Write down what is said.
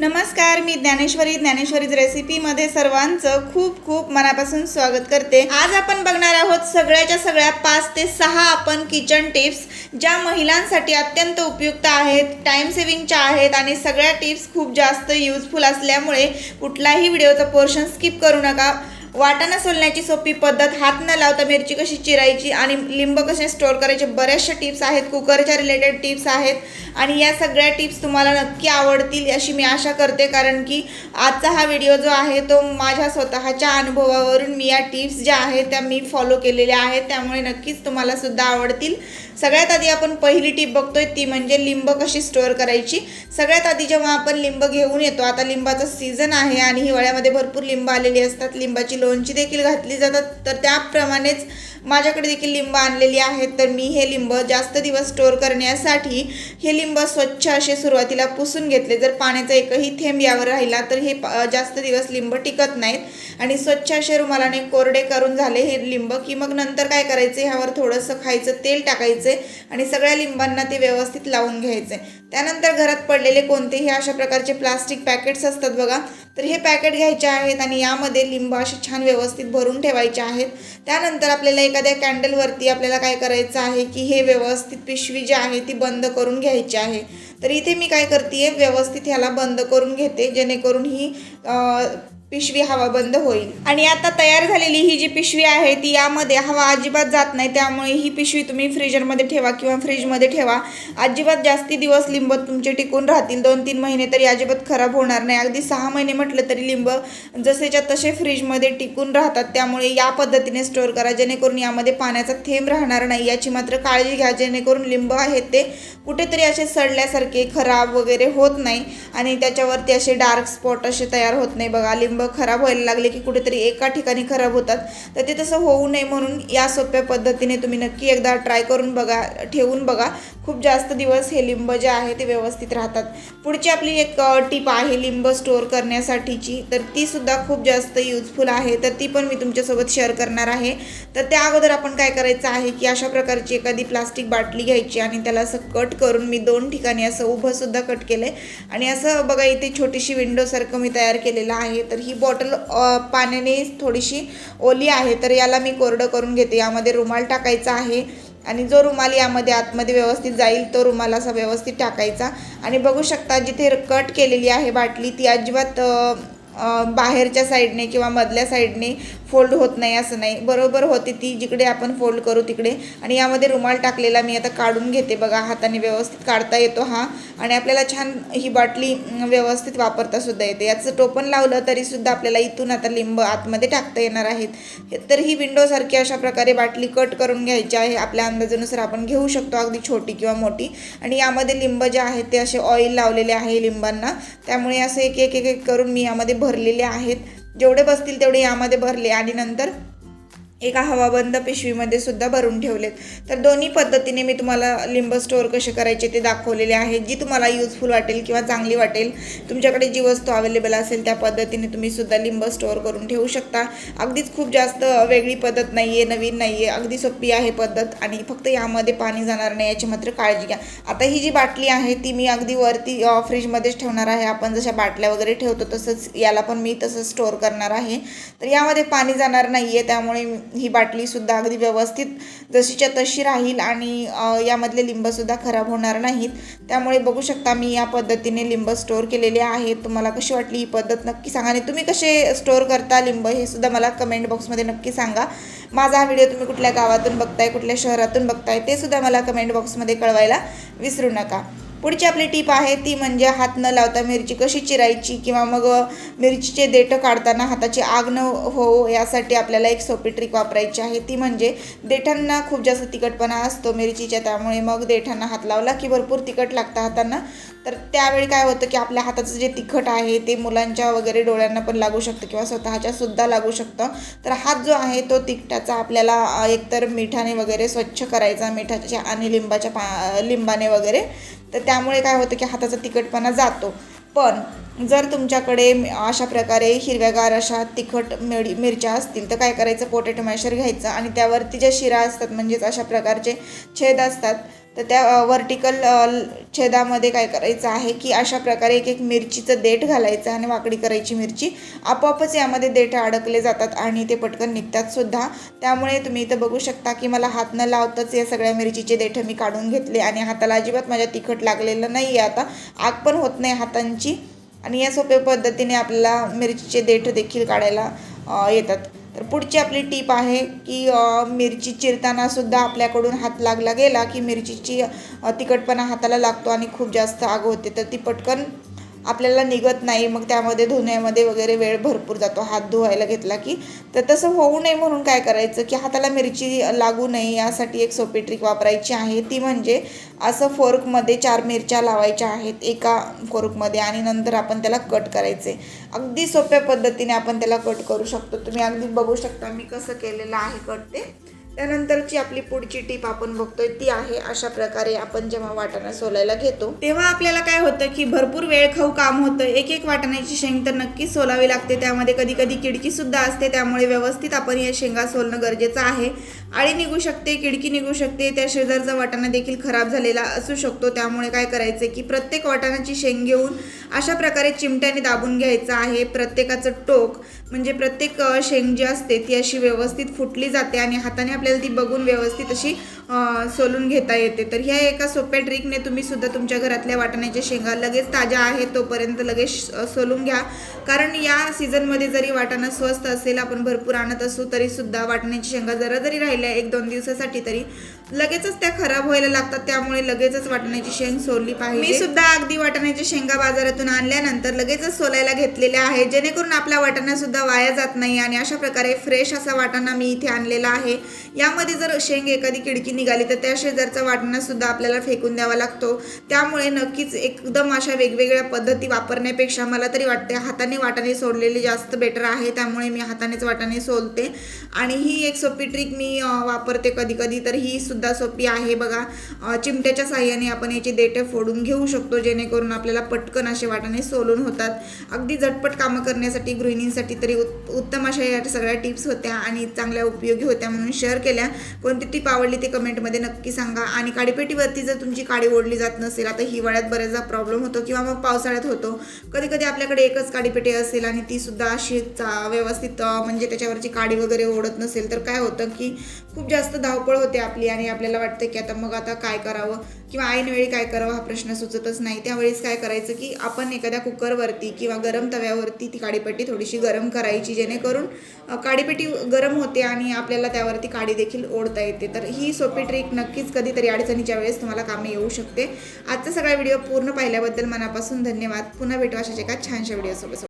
नमस्कार मी ज्ञानेश्वरी. ज्ञानेश्वरीज रेसिपीमध्ये सर्वांचं खूप खूप मनापासून स्वागत करते. आज आपण बघणार आहोत सगळ्याच्या सगळ्या पाच ते सहा आपण किचन टिप्स ज्या महिलांसाठी अत्यंत उपयुक्त आहेत टाईम सेव्हिंगच्या आहेत आणि सगळ्या टिप्स खूप जास्त युजफुल असल्यामुळे कुठलाही व्हिडिओचा पोर्शन स्किप करू नका. वाटाणा सोलण्याची सोपी पद्धत हात न लावता मिरची कशी चिरायची आणि लिंब कसे स्टोअर करायचे बऱ्याचशा टिप्स आहेत. कुकरच्या रिलेटेड टिप्स आहेत. आणि या सगळ्या टिप्स तुम्हाला नक्की आवडतील अशी मी आशा करते. कारण की आजचा हा व्हिडिओ जो आहे तो माझ्या स्वतःच्या अनुभवावरून मी या टिप्स ज्या आहेत त्या मी फॉलो केलेल्या आहेत. त्यामुळे नक्कीच तुम्हाला सुद्धा आवडतील. सगळ्यात आधी आपण पहिली टीप बघतोय ती म्हणजे लिंब कशी स्टोअर करायची. सगळ्यात आधी जेव्हा आपण लिंब घेऊन येतो आता लिंबाचा सीझन आहे आणि हिवाळ्यामध्ये भरपूर लिंब आलेली असतात. लिंबाची लोणची देखील घातली जातात. तर त्याप्रमाणेच माझ्याकडे देखील लिंब आणलेली आहेत. तर मी हे लिंब जास्त दिवस स्टोअर करण्यासाठी हे लिंब स्वच्छ असे सुरुवातीला पुसून घेतले. जर पाण्याचा एकही थेंब यावर राहिला तर हे जास्त दिवस लिंब टिकत नाहीत. आणि स्वच्छ असे रुमालाने कोरडे करून झाले हे लिंब की मग नंतर काय करायचे? ह्यावर थोडंसं खायचं तेल टाकायचं. आणि सगळ्या लिंबांना ते व्यवस्थित लावून घ्यायचे. त्यानंतर घरात पडलेले कोणतेही अशा प्रकारचे प्लास्टिक पॅकेट्स असतात बघा. तर हे पॅकेट घ्यायचे आहेत आणि यामध्ये लिंब असे छान व्यवस्थित भरून ठेवायचे आहेत. त्यानंतर आपल्याला एखाद्या कॅन्डलवरती आपल्याला काय करायचं आहे की हे व्यवस्थित पिशवी जी आहे ती बंद करून घ्यायची आहे. तर इथे मी काय करते व्यवस्थित ह्याला बंद करून घेते जेणेकरून ही पिशवी हवा बंद होईल. आणि आता तयार झालेली ही जी पिशवी आहे ती यामध्ये हवा अजिबात जात नाही. त्यामुळे ही पिशवी तुम्ही फ्रीजरमध्ये ठेवा किंवा फ्रीजमध्ये ठेवा. अजिबात जास्ती दिवस लिंब तुमचे टिकून राहतील. दोन तीन महिने तरी अजिबात खराब होणार नाही. अगदी सहा महिने म्हटलं तरी लिंब जसेच्या तसे फ्रीजमध्ये टिकून राहतात. त्यामुळे या पद्धतीने स्टोअर करा. जेणेकरून यामध्ये पाण्याचा थेंब राहणार नाही. याची मात्र काळजी घ्या. जेणेकरून लिंब आहेत ते कुठेतरी असे सडल्यासारखे खराब वगैरे होत नाही. आणि त्याच्यावरती असे डार्क स्पॉट असे तयार होत नाही. बघा लिंब खराब व्हायला लागले की कुठेतरी एका ठिकाणी खराब होतात. तर ते तसं होऊ नये म्हणून या सोप्या पद्धतीने तुम्ही नक्की एकदा ट्राय करून बघा ठेवून बघा. खूप जास्त दिवस हे लिंब जे आहे ते व्यवस्थित राहतात. पुढची आपली एक टीप आहे लिंब स्टोअर करण्यासाठीची. तर ती सुद्धा खूप जास्त युजफुल आहे. तर ती पण मी तुमच्यासोबत शेअर करणार आहे. तर त्या अगोदर आपण काय करायचं आहे की अशा प्रकारची एखादी प्लास्टिक बाटली घ्यायची आणि त्याला असं कट करून मी दोन ठिकाणी असं उभं सुद्धा कट केलं आहे आणि असं बघा इथे छोटीशी विंडोसारखं मी तयार केलेलं आहे. तर ही बॉटल पाण्याने थोडीशी ओली आहे तर याला मी कोरडं करून घेते. यामध्ये रुमाल टाकायचा आहे आणि जो रुमाल यामध्ये आतमध्ये व्यवस्थित जाईल तो रुमाल असा व्यवस्थित टाकायचा. आणि बघू शकता जिथे कट केलेली आहे बाटली ती अजिबात बाहेरच्या साईडने किंवा मधल्या साईडने फोल्ड होत नाही असं नाही. बरोबर होते ती जिकडे आपण फोल्ड करू तिकडे. आणि यामध्ये रुमाल टाकलेला मी आता काढून घेते बघा हाताने व्यवस्थित काढता येतो हा. आणि आपल्याला छान ही बाटली व्यवस्थित वापरता सुद्धा येते. याचं टोपण लावलं तरी सुद्धा आपल्याला इथून आता लिंब आतमध्ये टाकता येणार आहेत. तर ही विंडोसारखी अशा प्रकारे बाटली कट करून घ्यायची आहे. आपल्या अंदाजानुसार आपण घेऊ शकतो अगदी छोटी किंवा मोठी. आणि यामध्ये लिंब जे आहेत ते असे ऑइल लावलेले आहे लिंबांना. त्यामुळे असे एक एक एक एक करून मी यामध्ये भर भरलेले आहेत. जेवढे बसतील तेवढे यामध्ये भरले आणि नंतर एका हवाबंद पिशवीमध्ये सुद्धा भरून ठेवलेत. तर दोन्ही पद्धतीने मी तुम्हाला लिंब स्टोअर कसे करायचे ते दाखवलेले आहे. जी तुम्हाला युजफुल वाटेल किंवा चांगली वाटेल तुमच्याकडे जी वस्तू अवेलेबल असेल त्या पद्धतीने तुम्ही सुद्धा लिंब स्टोअर करून ठेवू शकता. अगदीच खूप जास्त वेगळी पद्धत नाही आहे नवीन नाही आहे अगदी सोपी आहे पद्धत आणि फक्त यामध्ये पाणी जाणार नाही याची मात्र काळजी घ्या. आता ही जी बाटली आहे ती मी अगदी वरती फ्रीजमध्येच ठेवणार आहे. आपण जशा बाटल्या वगैरे ठेवतो तसंच याला पण मी तसंच स्टोअर करणार आहे. तर यामध्ये पाणी जाणार नाही आहे त्यामुळे ही बाटलीसुद्धा अगदी व्यवस्थित जशीच्या तशी राहील आणि यामधले लिंबसुद्धा खराब होणार नाहीत. त्यामुळे बघू शकता मी या पद्धतीने लिंब स्टोअर केलेले आहेत. तुम्हाला कशी वाटली ही पद्धत नक्की सांगा. आणि तुम्ही कसे स्टोअर करता लिंब हे सुद्धा मला कमेंट बॉक्समध्ये नक्की सांगा. माझा हा व्हिडिओ तुम्ही कुठल्या गावातून बघताय कुठल्या शहरातून बघताय ते सुद्धा मला कमेंट बॉक्समध्ये कळवायला विसरू नका. पुढची आपली टीप आहे ती म्हणजे हात न लावता मिरची कशी चिरायची किंवा मग मिरचीचे देठं काढताना हाताची आग न हो यासाठी आपल्याला एक सोपी ट्रिक वापरायची आहे. ती म्हणजे देठांना खूप जास्त तिखटपणा असतो मिरचीच्या त्यामुळे मग देठांना हात लावला की भरपूर तिखट लागतं हातांना. तर त्यावेळी काय होतं की आपल्या हाताचं जे तिखट आहे ते मुलांच्या वगैरे डोळ्यांना पण लागू शकतं किंवा स्वतःच्या सुद्धा लागू शकतं. तर हात जो आहे तो तिखटाचा आपल्याला एकतर मिठाने वगैरे स्वच्छ करायचा मिठाच्या आणि लिंबाच्या पा लिंबाने वगैरे. तर त्यामुळे काय होतं की हाताचा तिखटपणा जातो. पण जर तुमच्याकडे अशा प्रकारे हिरव्यागार अशा तिखट मिर मिरच्या असतील तर काय करायचं? पोटॅटो मॅशर घ्यायचं आणि त्यावरती ज्या शिरा असतात म्हणजेच अशा प्रकारचे छेद असतात तर त्या वर्टिकल छेदामध्ये काय करायचं आहे की अशा प्रकारे एक एक मिरचीचं देठ घालायचं आणि वाकडी करायची मिरची. आपोआपच यामध्ये देठ अडकले जातात आणि ते पटकन निघतात सुद्धा. त्यामुळे तुम्ही इथं बघू शकता की मला हात न लावताच या सगळ्या मिरचीचे देठ मी काढून घेतले आणि हाताला अजिबात माझ्या तिखट लागलेलं नाही आहे आता. आग पण होत नाही हातांची आणि या सोप्या पद्धतीने आपल्याला मिरचीचे देठ देखील काढायला येतात. तर पुढची आपली टीप आहे की मिरची चिरताना सुद्धा आपल्याकडून हात लागला गेला की मिरचीची तिखटपणा हाताला लागतो आणि खूप जास्त आग होते तर ती पटकन आपल्याला निघत नाही मग त्यामध्ये धुण्यामध्ये वगैरे वेळ भरपूर जातो. हात धुवायला घेतला की तर तसं होऊ नये म्हणून काय करायचं की हाताला मिरची लागू नये यासाठी एक सोपी ट्रिक वापरायची आहे. ती म्हणजे असं फोर्कमध्ये चार मिरच्या लावायच्या आहेत एका फोर्कमध्ये आणि नंतर आपण त्याला कट करायचे. अगदी सोप्या पद्धतीने आपण त्याला कट करू शकतो. तुम्ही अगदी बघू शकता मी कसं केलेलं आहे कट ते. त्यानंतरची आपली पुढची टीप आपण बघतोय ती आहे अशा प्रकारे आपण जेव्हा वाटाणा सोलायला घेतो तेव्हा आपल्याला काय होतं की भरपूर वेळ खाऊ काम होतं. एक एक वाटाण्याची शेंग तर नक्कीच सोलावी लागते. त्यामध्ये कधी कधी किडकी सुद्धा असते. त्यामुळे व्यवस्थित आपण या शेंगा सोलणं गरजेचं आहे. आळी निघू शकते किडकी निघू शकते. त्या शेजारचा वाटाणा देखील खराब झालेला असू शकतो. त्यामुळे काय करायचं की प्रत्येक वाटाण्याची शेंग घेऊन अशा प्रकारे चिमट्याने दाबून घ्यायचं आहे. प्रत्येकाचं टोक म्हणजे प्रत्येक शेंग जी असते ती अशी व्यवस्थित फुटली जाते आणि हाताने आपल्याला ती बघून व्यवस्थित अशी सोलून घेता येते. तर ह्या एका सोप्या ट्रिकने तुम्ही सुद्धा तुमच्या घरातल्या वाटाण्याच्या शेंगा लगेच ताज्या आहेत तोपर्यंत लगेच सोलून घ्या. कारण या सीझनमध्ये जरी वाटाणा स्वस्त असेल आपण भरपूर आणत असू तरी सुद्धा वाटाण्याची शेंगा जरा जरी राहिल्या एक दोन दिवसासाठी तरी लगेचच त्या खराब व्हायला लागतात. त्यामुळे लगेचच वाटाण्याची शेंग सोलली पाहिजे. मी सुद्धा अगदी वाटाण्याच्या शेंगा बाजारातून आणल्यानंतर लगेचच सोलायला घेतलेल्या आहे जेणेकरून आपला वाटाणा सुद्धा वाया जात नाही आणि अशा प्रकारे फ्रेश असा वाटाणा मी इथे आणलेला आहे. यामध्ये जर शेंग एखादी खिडकी निघाली तर त्या शेजारचा वाटाणा सुद्धा आपल्याला फेकून द्यावा लागतो. त्यामुळे नक्कीच एकदम अशा वेगवेगळ्या पद्धती वापरण्यापेक्षा मला तरी वाटते हाताने वाटाने सोडलेले जास्त बेटर आहे त्यामुळे मी हातानेच वाटाने सोलते. आणि ही एक सोपी ट्रिक मी वापरते कधी कधी तर ही सुद्धा सोपी आहे बघा. चिमट्याच्या साह्याने आपण याची देठे फोडून घेऊ शकतो जेणेकरून आपल्याला पटकन असे वाटाने सोलून होतात. अगदी झटपट कामं करण्यासाठी गृहिणींसाठी तरी उत् उत्तम अशा या सगळ्या टिप्स होत्या आणि चांगल्या उपयोगी होत्या म्हणून शेअर केल्या. कोणती टिप आवडली ते कमेंटमध्ये नक्की सांगा. आणि काडीपेटीवरती जर तुमची काडी ओढली जात नसेल आता हिवाळ्यात बऱ्याचदा प्रॉब्लेम होतो किंवा मग पावसाळ्यात होतो. कधी कधी आपल्याकडे एकच काडीपेटी असेल आणि ती सुद्धा अशी व्यवस्थित म्हणजे त्याच्यावरची काडी वगैरे ओढत नसेल तर काय होतं की खूप जास्त धावपळ होते आपली आणि आपल्याला वाटतं की आता मग आता काय करावं? किंवा ऐनवेळी काय करावं हा प्रश्न सुचतच नाही. त्यावेळेस काय करायचं की आपण एखाद्या कुकरवरती किंवा गरम तव्यावरती ती काडीपेटी थोडीशी गरम करायची जेणेकरून काडीपट्टी काडीपेटी गरम होते आणि आपल्याला त्यावरती काडी देखील ओढता येते. तर ही सोपी ट्रिक नक्कीच कधीतरी अडचणीच्या वेळेस तुम्हाला कामे येऊ शकते. आजचा सगळा व्हिडिओ पूर्ण पाहिल्याबद्दल मनापासून धन्यवाद. पुन्हा भेटू अशाच एका छानशा व्हिडिओसोबत.